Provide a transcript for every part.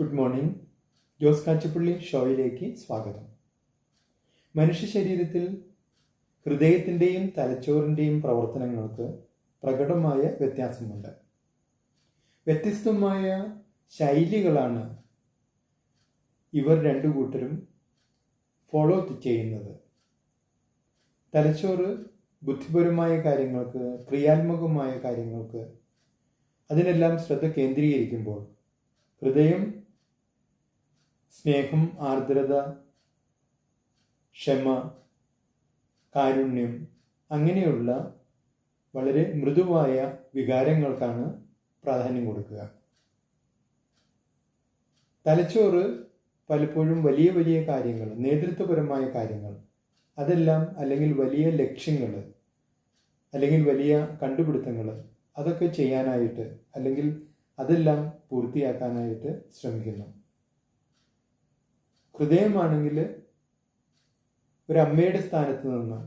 Good morning Jose Kachappilly ഷോയിലേക്ക് സ്വാഗതം. മനുഷ്യ ശരീരത്തിൽ ഹൃദയത്തിന്റെയും തലച്ചോറിന്റെയും പ്രവർത്തനങ്ങൾക്ക് പ്രകടമായ വ്യത്യാസമുണ്ട്. വ്യത്യസ്തമായ ശൈലികളാണ് ഇവർ രണ്ടു കൂട്ടരും ഫോളോ ചെയ്യുന്നത്. തലച്ചോറ് ബുദ്ധിപരമായ കാര്യങ്ങൾക്ക് ക്രിയാത്മകമായ കാര്യങ്ങൾക്ക് അതിനെല്ലാം ശ്രദ്ധ കേന്ദ്രീകരിക്കുമ്പോൾ ഹൃദയം സ്നേഹം ആർദ്രത ക്ഷമ കാരുണ്യം അങ്ങനെയുള്ള വളരെ മൃദുവായ വികാരങ്ങൾക്കാണ് പ്രാധാന്യം കൊടുക്കുക. തലച്ചോറ് പലപ്പോഴും വലിയ വലിയ കാര്യങ്ങൾ നേതൃത്വപരമായ കാര്യങ്ങൾ അതെല്ലാം അല്ലെങ്കിൽ വലിയ ലക്ഷ്യങ്ങൾ അല്ലെങ്കിൽ വലിയ കണ്ടുപിടുത്തങ്ങൾ അതൊക്കെ ചെയ്യാനായിട്ട് അല്ലെങ്കിൽ അതെല്ലാം പൂർത്തിയാക്കാനായിട്ട് ശ്രമിക്കുന്നു. ഹൃദയമാണെങ്കിൽ ഒരു അമ്മയുടെ സ്ഥാനത്ത് നിന്ന്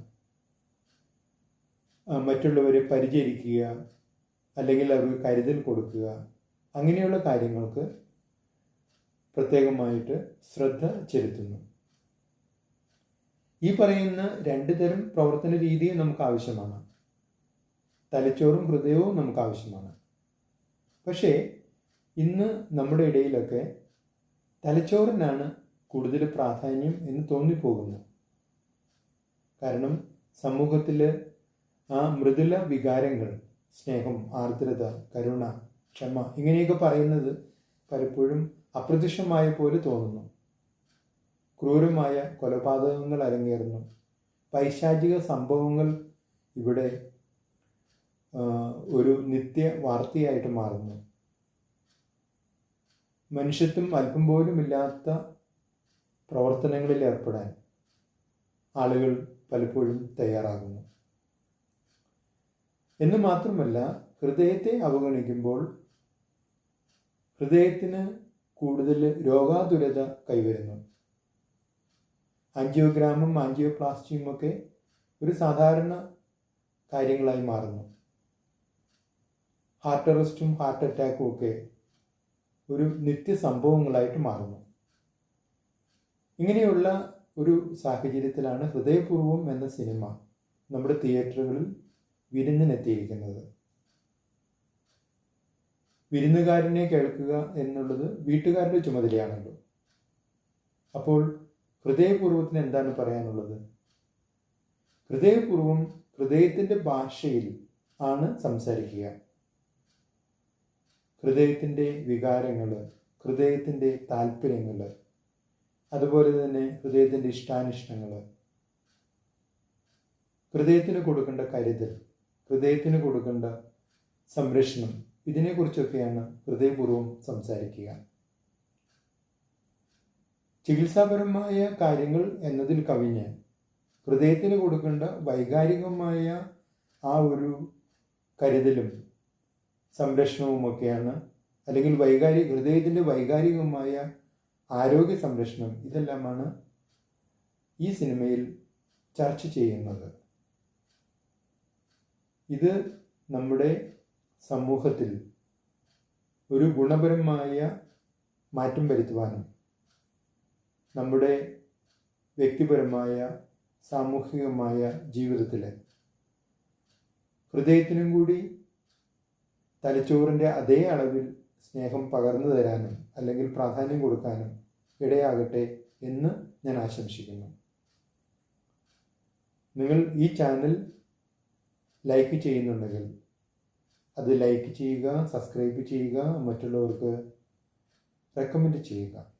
മറ്റുള്ളവരെ പരിചരിക്കുക അല്ലെങ്കിൽ അവർക്ക് കരുതൽ കൊടുക്കുക അങ്ങനെയുള്ള കാര്യങ്ങൾക്ക് പ്രത്യേകമായിട്ട് ശ്രദ്ധ ചെലുത്തുന്നു. ഈ പറയുന്ന രണ്ട് തരം പ്രവർത്തന രീതിയും നമുക്ക് ആവശ്യമാണ്. തലച്ചോറും ഹൃദയവും നമുക്ക് ആവശ്യമാണ്. പക്ഷേ ഇന്ന് നമ്മുടെ ഇടയിലൊക്കെ തലച്ചോറിനാണ് കൂടുതൽ പ്രാധാന്യം എന്ന് തോന്നിപ്പോകുന്നു. കാരണം സമൂഹത്തിൽ ആ മൃദുല വികാരങ്ങൾ സ്നേഹം ആർദ്രത കരുണ ക്ഷമ ഇങ്ങനെയൊക്കെ പറയുന്നത് പലപ്പോഴും അപ്രത്യക്ഷമായ പോലെ തോന്നുന്നു. ക്രൂരമായ കൊലപാതകങ്ങൾ അരങ്ങേറുന്നു. പൈശാചിക സംഭവങ്ങൾ ഇവിടെ ഒരു നിത്യ വാർത്തയായിട്ട് മാറുന്നു. മനുഷ്യത്വം അല്പം പോലും ഇല്ലാത്ത പ്രവർത്തനങ്ങളിൽ ഏർപ്പെടാൻ ആളുകൾ പലപ്പോഴും തയ്യാറാകുന്നു. എന്ന് മാത്രമല്ല ഹൃദയത്തെ അവഗണിക്കുമ്പോൾ ഹൃദയത്തിന് കൂടുതൽ രോഗാതുരത കൈവരുന്നു. ആൻജിയോഗ്രാമും ആൻജിയോപ്ലാസ്റ്റിയും ഒക്കെ ഒരു സാധാരണ കാര്യങ്ങളായി മാറുന്നു. ഹാർട്ട് അറസ്റ്റും ഹാർട്ട് അറ്റാക്കും ഒക്കെ ഒരു നിത്യ സംഭവങ്ങളായിട്ട് മാറുന്നു. ഇങ്ങനെയുള്ള ഒരു സാഹചര്യത്തിലാണ് ഹൃദയപൂർവം എന്ന സിനിമ നമ്മുടെ തിയേറ്ററുകളിൽ വിരുന്നിനെത്തിയിരിക്കുന്നത്. വിരുന്നുകാരനെ കേൾക്കുക എന്നുള്ളത് വീട്ടുകാരുടെ ചുമതലയാണല്ലോ. അപ്പോൾ ഹൃദയപൂർവത്തിന് എന്താണ് പറയാനുള്ളത്? ഹൃദയപൂർവം ഹൃദയത്തിന്റെ ഭാഷയിൽ ആണ് സംസാരിക്കുക. ഹൃദയത്തിന്റെ വികാരങ്ങൾ ഹൃദയത്തിന്റെ താല്പര്യങ്ങൾ അതുപോലെ തന്നെ ഹൃദയത്തിന്റെ ഇഷ്ടാനിഷ്ടങ്ങൾ. ഹൃദയത്തിന് കൊടുക്കേണ്ട കരുതൽ ഹൃദയത്തിന് കൊടുക്കേണ്ട സംരക്ഷണം ഇതിനെക്കുറിച്ചൊക്കെയാണ് ഹൃദയപൂർവം സംസാരിക്കുക. ചികിത്സാപരമായ കാര്യങ്ങൾ എന്നതിൽ കവിഞ്ഞ് ഹൃദയത്തിന് കൊടുക്കേണ്ട വൈകാരികമായ ആ ഒരു കരുതലും സംരക്ഷണവുമൊക്കെയാണ് അല്ലെങ്കിൽ വൈകാരി ഹൃദയത്തിന്റെ വൈകാരികമായ ആരോഗ്യ സംരക്ഷണം ഇതെല്ലാമാണ് ഈ സിനിമയിൽ ചർച്ച ചെയ്യുന്നത്. ഇത് നമ്മുടെ സമൂഹത്തിൽ ഒരു ഗുണപരമായ മാറ്റം വരുത്തുവാനും നമ്മുടെ വ്യക്തിപരമായ സാമൂഹികമായ ജീവിതത്തിൽ ഹൃദയത്തിനും കൂടി തലച്ചോറിന്റെ അതേ അളവിൽ സ്നേഹം പകർന്നു തരാനും അല്ലെങ്കിൽ പ്രാധാന്യം കൊടുക്കാനും ഇടയാകട്ടെ എന്ന് ഞാൻ ആശംസിക്കുന്നു. നിങ്ങൾ ഈ ചാനൽ ലൈക്ക് ചെയ്യുന്നുണ്ടെങ്കിൽ അത് ലൈക്ക് ചെയ്യുക സബ്സ്ക്രൈബ് ചെയ്യുക മറ്റുള്ളവർക്ക് റെക്കമെൻഡ് ചെയ്യുക.